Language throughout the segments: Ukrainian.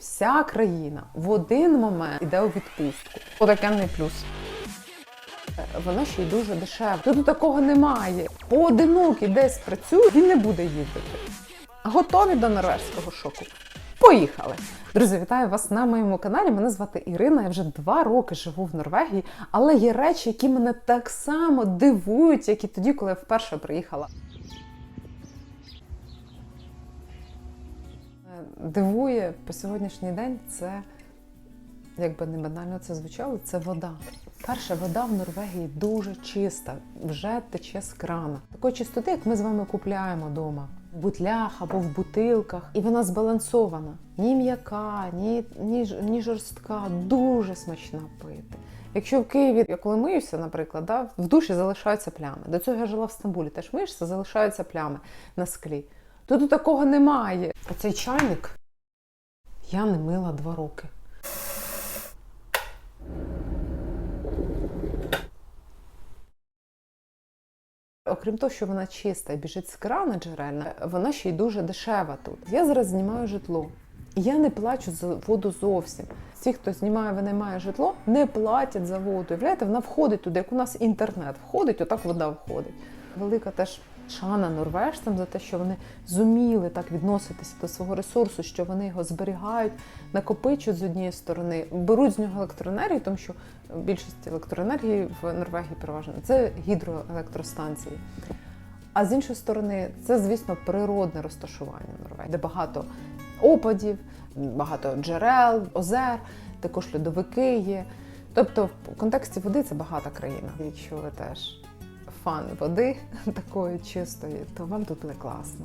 Вся країна в один момент іде у відпустку. Отакенний плюс. Е, Воно ще й дуже дешеве. Тут такого немає. Поодинокий десь працює, він не буде їздити. Готові до норвежського шоку? Поїхали! Друзі, вітаю вас на моєму каналі. Мене звати Ірина. Я вже два роки живу в Норвегії, але є речі, які мене так само дивують, як і тоді, коли я вперше приїхала. Дивує по сьогоднішній день це, як би не банально це звучало, це вода. Перша вода в Норвегії дуже чиста, вже тече з крана. Такої чистоти, як ми з вами купляємо вдома. В бутлях або в бутилках, і вона збалансована. Ні м'яка, ні, ні, ні жорстка, дуже смачна пити. Якщо в Києві, я коли миюся, наприклад, да, в душі залишаються плями. До цього я жила в Стамбулі, теж миєшся, залишаються плями на склі. Тут такого немає. Оцей чайник я не мила два роки. Окрім того, що вона чиста і біжить з крана джерельна, вона ще й дуже дешева тут. Я зараз знімаю житло. І я не плачу за воду зовсім. Ті, хто знімає, винаймає житло, не платять за воду. Уявляєте, вона входить туди, як у нас інтернет входить, отак вода входить. Велика теж шана норвежцям за те, що вони зуміли так відноситися до свого ресурсу, що вони його зберігають, накопичують з однієї сторони, беруть з нього електроенергію, тому що більшість електроенергії в Норвегії переважно це гідроелектростанції. А з іншої сторони, це, звісно, природне розташування Норвегії, де багато опадів, багато джерел, озер, також льодовики є. Тобто, в контексті води це багата країна. Якщо ви теж фан води такої чистої, то вам тут буде класно.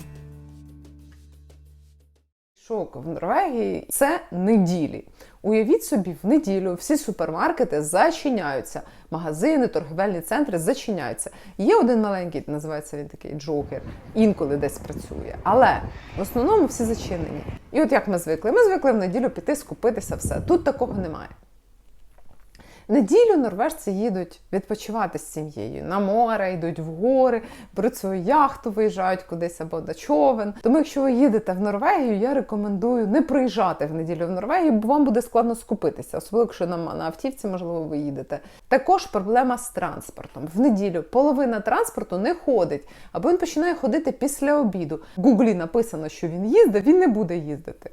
Шок в Норвегії це неділі. Уявіть собі, в неділю всі супермаркети зачиняються, магазини, торгівельні центри зачиняються. Є один маленький, називається він такий джокер, інколи десь працює. Але в основному всі зачинені. І от як ми звикли? Ми звикли в неділю піти скупитися все. Тут такого немає. Неділю норвежці їдуть відпочивати з сім'єю на море, йдуть в гори, беруть свою яхту, виїжджають кудись або на човен. Тому, якщо ви їдете в Норвегію, я рекомендую не приїжджати в неділю в Норвегію, бо вам буде складно скупитися, особливо якщо на, на автівці, можливо, ви їдете. Також проблема з транспортом. В неділю половина транспорту не ходить, або він починає ходити після обіду. В Гуглі написано, що він їздить, він не буде їздити.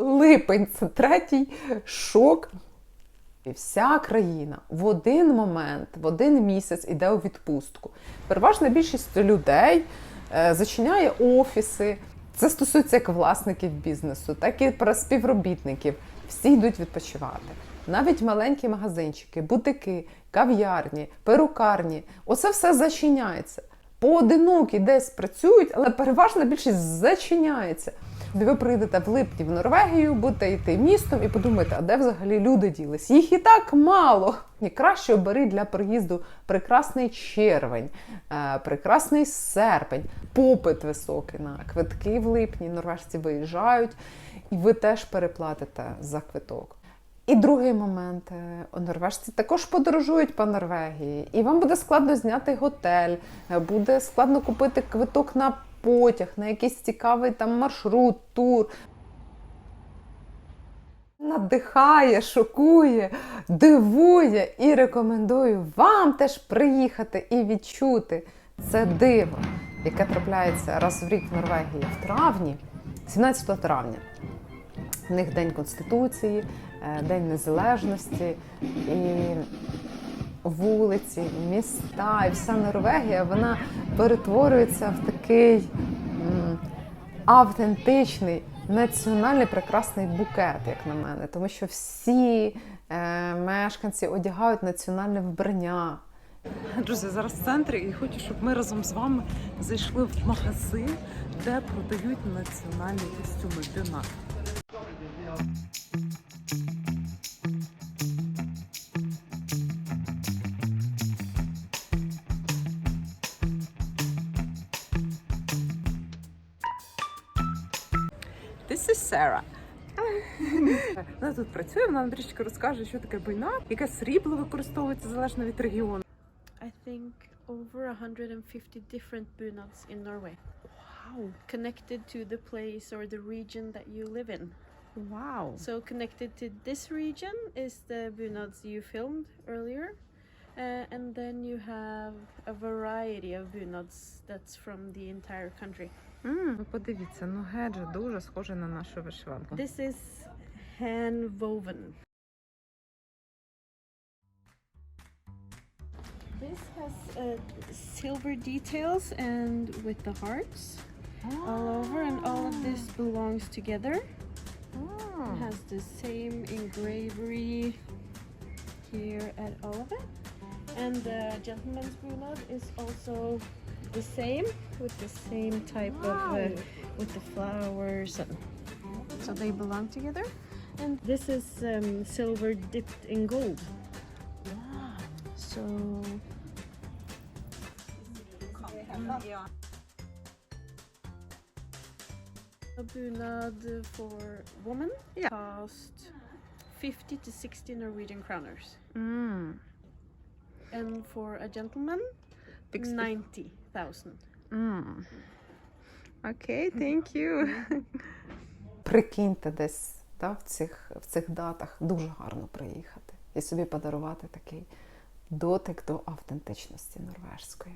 Липень це третій шок. І вся країна в один момент, в один місяць іде у відпустку. Переважна більшість людей е, зачиняє офіси. Це стосується як власників бізнесу, так і співробітників. Всі йдуть відпочивати. Навіть маленькі магазинчики, бутики, кав'ярні, перукарні оце все зачиняється. Поодинокі десь працюють, але переважна більшість зачиняється. Де ви прийдете в липні в Норвегію, будете йти містом і подумаєте, а де взагалі люди ділись? Їх і так мало. І краще обери для приїзду прекрасний червень, е, прекрасний серпень, попит високий на квитки в липні. Норвежці виїжджають, і ви теж переплатите за квиток. І другий момент. е, Норвежці також подорожують по Норвегії, і вам буде складно зняти готель, е, буде складно купити квиток на потяг, на якийсь цікавий там маршрут, тур. Надихає, шокує, дивує і рекомендую вам теж приїхати і відчути це диво, яке трапляється раз в рік в Норвегії в травні, 17 травня. В них День Конституції, е, День Незалежності і вулиці, міста і вся Норвегія вона перетворюється в такий автентичний національний прекрасний букет, як на мене, тому що всі е, мешканці одягають національне вбрання. Друзі, зараз в центрі і хочу, щоб ми разом з вами зайшли в магазин, де продають національні костюми. Для This is Sarah. Вона тут працює, вона нам трішки розкаже, що таке бойна, яке срібло використовується залежно від регіону. I think over 150 different bunads in Norway. Вау! connected to the place or the region that you live in. Вау! So connected to this region is the bunads you filmed earlier. Uh, and then you have a variety of bunads that's from the entire country. М, ну подивіться, ну геджа дуже схоже на нашу вишиванку. This is hand woven. This has uh, silver details and with the hearts all over, and all of this belongs together. It has the same engravery here at all of it. And the gentleman's bunad is also the same with the same type of uh, with the flowers so they belong together. And this is um, silver dipped in gold. wow. So a bunad for woman Yeah. cost 50 to 60 Norwegian kroners. М, And for a gentleman, 90,000. м. Окей, thank you. Прикиньте десь да, в, цих, в цих датах дуже гарно приїхати і собі подарувати такий дотик до автентичності норвежської.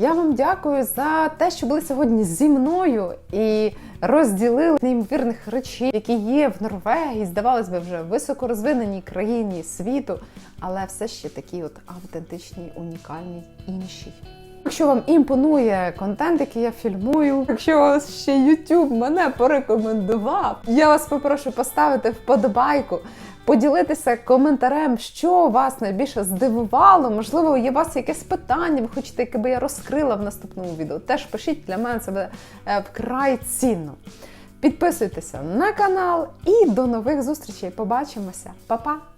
Я вам дякую за те, що були сьогодні зі мною і розділили неймовірних речей, які є в Норвегії, здавалось би, вже високорозвиненій країні світу, але все ще такі от автентичні, унікальні, інші. Якщо вам імпонує контент, який я фільмую, якщо вас ще YouTube мене порекомендував, я вас попрошу поставити вподобайку, поділитися коментарем, що вас найбільше здивувало. Можливо, є у вас якесь питання, ви хочете, яке я розкрила в наступному відео. Теж пишіть для мене це буде е, вкрай цінно. Підписуйтеся на канал і до нових зустрічей. Побачимося, Па-па!